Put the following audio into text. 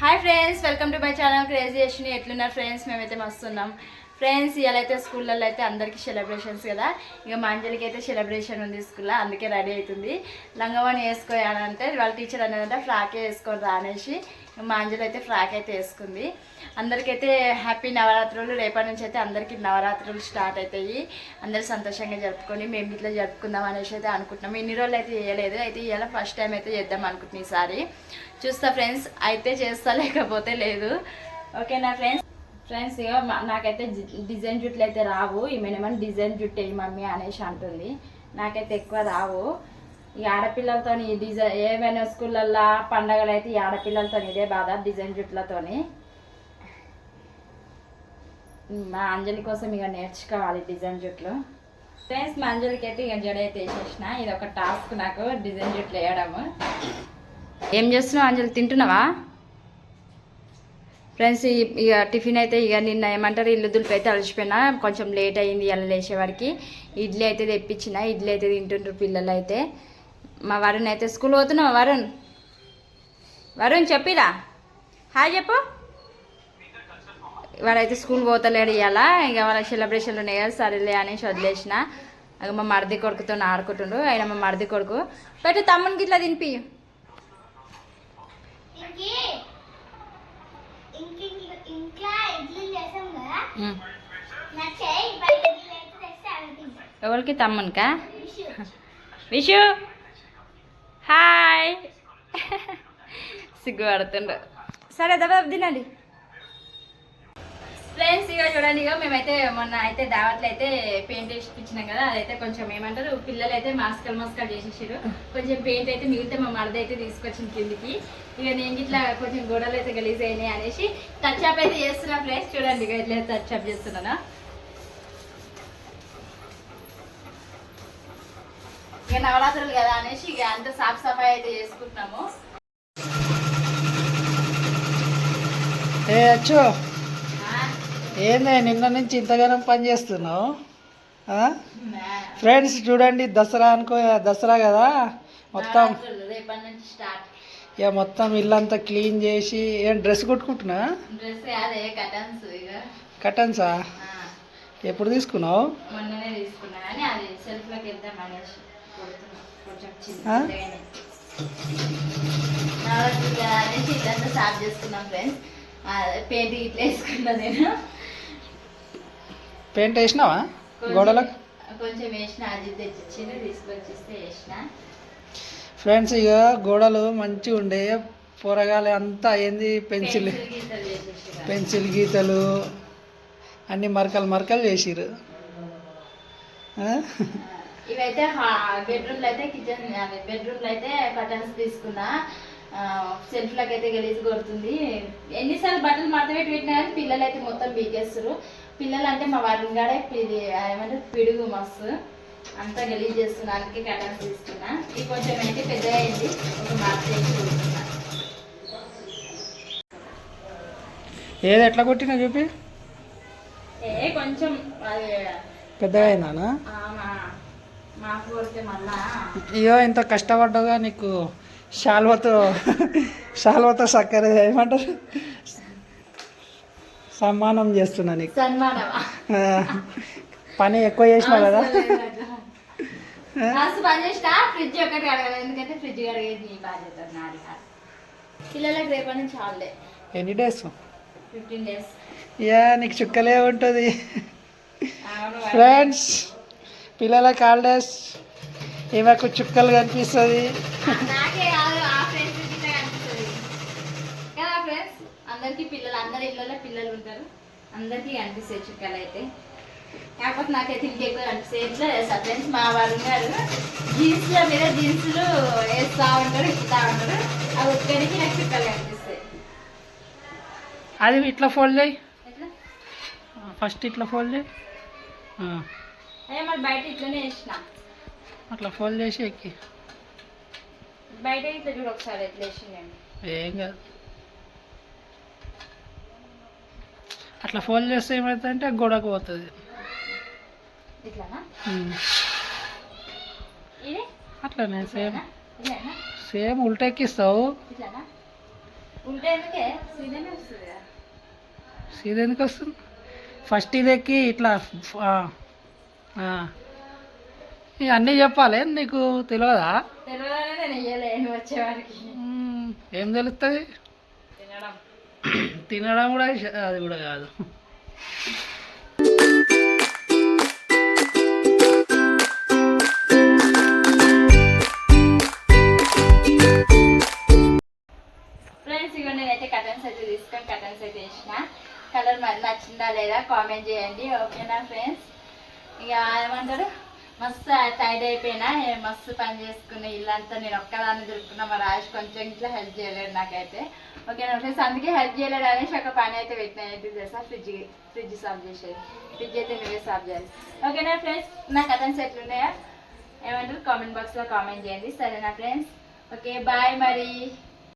Hi friends welcome to my channel crazy యశ్ని ఎట్లున్నారు friends మేమైతే మస్తున్నాం. Friends ఇలా అయితే స్కూళ్ళల్లో అయితే అందరికీ సెలబ్రేషన్స్ కదా. ఇక మా అంజలికి అయితే సెలబ్రేషన్ ఉంది స్కూల్లో అందుకే రెడీ అవుతుంది. లంగవాణి వేసుకోయాలంటే వాళ్ళ టీచర్ అనేదంటే ఫ్రాకే వేసుకొని రానేసి మా అంజలి అయితే ఫ్రాక్ అయితే వేసుకుంది. అందరికైతే హ్యాపీ నవరాత్రులు. రేపటి నుంచి అయితే అందరికీ నవరాత్రులు స్టార్ట్ అవుతాయి. అందరూ సంతోషంగా జరుపుకొని మేము ఇట్లా జరుపుకుందాం అనేసి అయితే అనుకుంటున్నాం. ఇన్ని రోజులు అయితే చేయలేదు అయితే ఇవాళ ఫస్ట్ టైం అయితే చేద్దాం అనుకుంటున్నాం ఈసారి. చూస్తా ఫ్రెండ్స్ అయితే చేస్తా లేకపోతే లేదు. ఓకేనా ఫ్రెండ్స్ ఫ్రెండ్స్ ఇక మా- నాకైతే డిజైన్ జుట్లు అయితే రావు. ఈమెనేమో డిజైన్ జుట్టు వేయి మమ్మీ అనేసి అంటుంది. నాకైతే ఎక్కువ రావు. ఈ ఆడపిల్లలతో ఈ డిజైన్ ఏమైనా స్కూళ్ళల్లో పండగలు అయితే ఈ ఆడపిల్లలతో ఇదే బాధ డిజైన్ జుట్లతోని. మా అంజలి కోసం ఇక నేర్చుకోవాలి డిజైన్ జుట్లు. ఫ్రెండ్స్ మా అంజలికి అయితే ఇక జడ అయితే వేసేసిన. ఇది ఒక టాస్క్ నాకు డిజైన్ జుట్లు వేయడము. ఏం చేస్తున్నావు అంజలి? తింటున్నావా? ఫ్రెండ్స్ ఇక టిఫిన్ అయితే ఇక నిన్న ఏమంటారు ఇల్లు దులిపి అయితే అలసిపోయినా కొంచెం లేట్ అయింది ఇలా లేచేవారికి ఇడ్లీ అయితే తెప్పించిన ఇడ్లీ అయితే తింటుండ్రు పిల్లలు అయితే. మా వరుణ్ అయితే స్కూల్ పోతున్నావా వరుణ్. వరుణ్ చెప్పిరా? హాయ్ చెప్పు. వాడైతే స్కూల్ పోతలేడు ఇవాళ ఇక వాళ్ళ సెలబ్రేషన్లు ఉన్నాయి కదా సరేలే అనేసి వదిలేసిన. మా మరిది కొడుకుతో ఆడుకుంటుండు ఆయన మా మరిది కొడుకు. పెట్టు తమ్మునికి ఇట్లా తినిపి ఇంకే ఇంక ఇంకా ఇడ్లీ చేసాం కదా నచ్చాయి బయట ఇడ్లీ అయితే తెస్తే అవి తింటాం ఎవరికి తమ్మునికా? విషు. హాయ్. సిగ్గుపడుతుండు సరే దెబ్బ తినండి. ఫ్రెండ్స్ ఇక చూడండి ఇక మేమైతే మొన్న అయితే దావట్లో అయితే పెయింట్ వేసి ఇచ్చినాం కదా అదైతే కొంచెం ఏమంటారు పిల్లలు అయితే మాస్కల్ మాస్కల్ చేసేసారు కొంచెం పెయింట్ అయితే మిగిలితే మా మరద అయితే తీసుకొచ్చింది కిందికి. ఇక నేను ఇట్లా కొంచెం గోడలు అయితే గలీజ్ అయినాయి అనేసి టచ్ అప్ అయితే చేస్తున్నా ఫ్రెండ్స్ చూడండి ఇక ఇట్లా టచ్ అప్ చేస్తున్నాను. ఇక నవరాత్రులు కదా అనేసి ఇక అంత సాఫ్ సఫాయి అయితే చేసుకుంటున్నాము. ఏ అచ్చు ఏందే నిన్న నుంచి ఇంతగానం పని చేస్తున్నావు? ఫ్రెండ్స్ చూడండి దసరా అనుకో దసరా కదా మొత్తం. ఇక మొత్తం ఇల్లంతా క్లీన్ చేసి ఏం డ్రెస్ కుట్టుకుంటున్నా? కటన్స్ ఎప్పుడు తీసుకున్నావు? ఇదంతా చేసుకున్నాం ఫ్రెండ్స్ పెయింట్ ఇట్లా వేసుకున్నా నేను. పెయింట్ వేసినావా? గోడలకు? కొంచెం వేసిన అది తీసుకొచ్చిస్తే వేసిన. ఫ్రెండ్స్ ఇక గోడలు మంచిగా ఉండే. పొరగాలి అంతా ఏంది? పెన్సిల్ పెన్సిల్ గీతలు అన్ని మరకలు మరకలు చేసిరు? ఇవైతే బెడ్రూమ్లో అయితే కిచెన్ బెడ్రూమ్లో అయితే కర్టన్స్ తీసుకున్నా. సెల్ఫ్ లకి అయితే గలీజ్ కొడుతుంది. ఎన్నిసార్లు బట్టలు పెట్టి పెట్టినా కానీ పిల్లలు అయితే మొత్తం బీకేస్తారు పిల్లలు అంటే మా వారిని కాడే ఇది ఏమంటే పిడుగు మస్తు. అంతా గలీజ్ చేస్తున్నా అందుకే కర్టన్స్ తీసుకున్నా. ఇది కొంచెం అయితే పెద్దగా అయింది ఒక మార్క్ చేసి కొడుతున్నా. ఏది ఎట్లా కొట్టినా చూపి ఏ కొంచెం పెద్దగా అయిందానా? అయ్యో ఇంత కష్టపడ్డాగా నీకు. శాల్వతో శాల్వతో చక్కెర ఏమంటారు సన్మానం చేస్తున్నా నీకు. పని ఎక్కువ చేసినావు కదా. ఫ్రిడ్జ్ ఒకటి కడగలేదు ఎందుకంటే ఫ్రిడ్జ్ కడిగేది నీ బాధ్యత నాది కాదు. పిల్లలకు రేపటి నుంచి హాలిడే. ఎన్ని డేస్? Fifteen days. యా నీకు చుక్కలే ఉంటుంది. ఫ్రెండ్స్ పిల్లలకి హాలిడేస్ ఈమెకు చుక్కలు కనిపిస్తుంది. అందరికీ పిల్లలు అందరి ఇళ్ళలో పిల్లలు ఉంటారు. అందరికీ కనిపిస్తాయి చుక్కలు అయితే కాకపోతే నాకైతే ఇంకెక్కువ కనిపిస్తాయి. ఎట్లా చేస్తా ఫ్రెండ్స్ మా వాళ్ళు ఉన్నారు. జీన్స్ల మీద జీన్స్లు వేస్తూ ఉంటారు ఇస్తూ ఉంటారు. అవి ఒక్కడికి నాకు చుక్కలు కనిపిస్తాయి. అది ఇట్లా ఫోల్డ్ చేయి. ఫస్ట్ ఇట్లా ఫోల్డ్ చేయి. ఆ, అదే మరి బయట ఇట్లనే వేసిన అట్లా ఫోల్డ్ చేసి ఎక్కి. బయట ఇట్లా చూడు ఒకసారి ఎట్లా వేసిందండి ఏం కాదు. అట్లా ఫోల్డ్ చేస్తే ఏమవుతుందంటే గోడకు పోతుంది. ఇట్లానా. ఇది? అట్లనే సేమ్. సేమ్ ఉల్టెక్కిస్తావు. సీజన్ వస్తుంది? ఫస్ట్ ఇది ఎక్కి ఇట్లా అన్నీ చెప్పాలి నీకు తెలియదా. ఏం తెలుస్తుంది తినడం. కూడా అది కూడా కాదు. ఫ్రెండ్స్ ఇక నేనైతే కటన్స్ అయితే తీసుకొని కటన్స్ అయితే వేసిన. కలర్ మరి నచ్చిందా లేదా కామెంట్ చేయండి ఓకేనా ఫ్రెండ్స్? ఇక ఏమంటారు? మస్తు టైడ్ అయిపోయినా మస్తు పని చేసుకున్న ఇల్లంతా నేను ఒక్కదాన్ని దొరుకుతున్నా మా రాజు కొంచెం ఇట్లా హెల్ప్ చేయలేడు నాకైతే. ఓకేనా ఫ్రెండ్స్ అందుకే హెల్ప్ చేయలేడు అనేసి ఒక పని అయితే పెట్టినా ఏంటి తెలుసా? ఫ్రిడ్జ్ ఫ్రిడ్జ్ సాఫ్ చేసేది. ఫ్రిడ్జ్ అయితే నువ్వే సాఫ్ చేయాలి. ఓకేనా ఫ్రెండ్స్ నా కథన్స్ ఎట్లున్నాయా ఏమంటారు? కామెంట్ బాక్స్లో కామెంట్ చేయండి. సరేనా ఫ్రెండ్స్ ఓకే బాయ్ మరి.